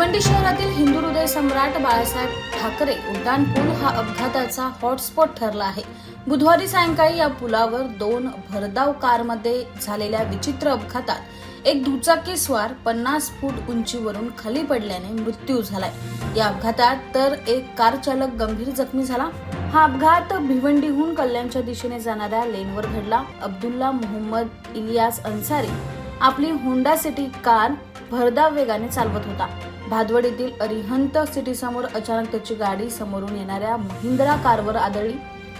भिवंडी शहरातील हिंदू हृदय सम्राट बाळासाहेब ठाकरे उड्डाण पूल हा अपघाताचा हॉटस्पॉट ठरला आहे. बुधवारी सायंकाळी या पुलावर दोन भरधाव कारमध्ये झालेल्या विचित्र अपघातात एक दुचाकी स्वार पन्नास फूट उंचीवरून खाली पडल्याने मृत्यू झालाय. या अपघातात तर एक कार चालक गंभीर जखमी झाला. हा अपघात भिवंडीहून कल्याणच्या दिशेने जाणाऱ्या लेनवर घडला. अब्दुल्ला मोहम्मद इलियास अन्सारी आपली होंडा सिटी कार भरधाव वेगाने चालवत होता. भादवड येथील अरिहंत सिटी समोर अचानक त्याची गाडी समोरून येणाऱ्या महिंद्रा कारवर आदळली.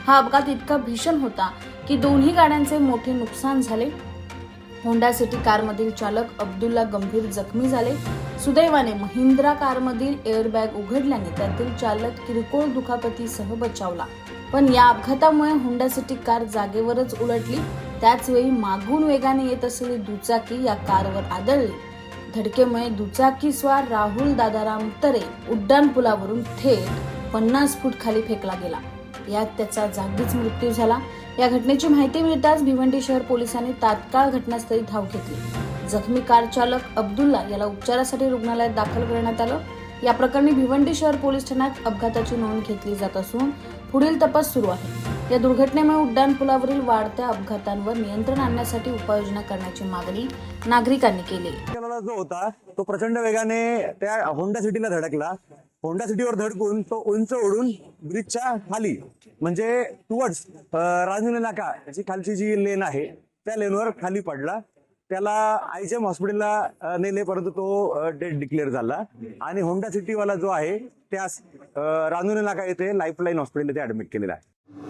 हा अपघात इतका भीषण होता की दोन्ही गाड्यांचे मोठे नुकसान झाले. होंडा सिटी कारमधील चालक अब्दुल्ला गंभीर जखमी झाले. सुदैवाने महिंद्रा कारमधील एअरबॅग उघडल्याने त्यातील चालक किरकोळ दुखापतीसह बचावला. पण या अपघातामुळे होंडा सिटी कार जागेवरच उलटली. त्याचवेळी मागून वेगाने येत असलेली दुचाकी या कारवर आदळली. धडकेमुळे दुचाकीस्वार राहुल दादाराम तरे उड्डाण पुलावरून थेट पन्नास फूट खाली फेकला गेला. यात त्याचा जागीच मृत्यू झाला. या घटनेची माहिती मिळताच भिवंडी शहर पोलिसांनी तात्काळ घटनास्थळी धाव घेतली. जखमी कार चालक अब्दुल्ला याला उपचारासाठी रुग्णालयात दाखल करण्यात आलं. या प्रकरणी भिवंडी शहर पोलीस ठाण्यात अपघाताची नोंद घेतली जात असून पुढील तपास सुरू आहे. या दुर्घटनेमुळे उड्डाण पुलावरील वाढत्या अपघातांवर नियंत्रण आणण्यासाठी उपाययोजना करण्याची मागणी नागरिकांनी केली. जो होता तो प्रचंड वेगाने त्या होंडा सिटीला धडकला. होंडा सिटीवर धडकून तो उंच ओढून ब्रिजच्या खाली म्हणजे टुवर्ड्स राजनील नाका याची खालची जी लेन आहे त्या लेनवर खाली पडला. त्याला आयजीएम हॉस्पिटलला नेले परंतु तो डेड डिक्लेअर झाला. आणि होंडा सिटीवाला जो आहे त्यास राजनील नाका येथे लाईफलाईन हॉस्पिटल येथे ऍडमिट केलेला आहे.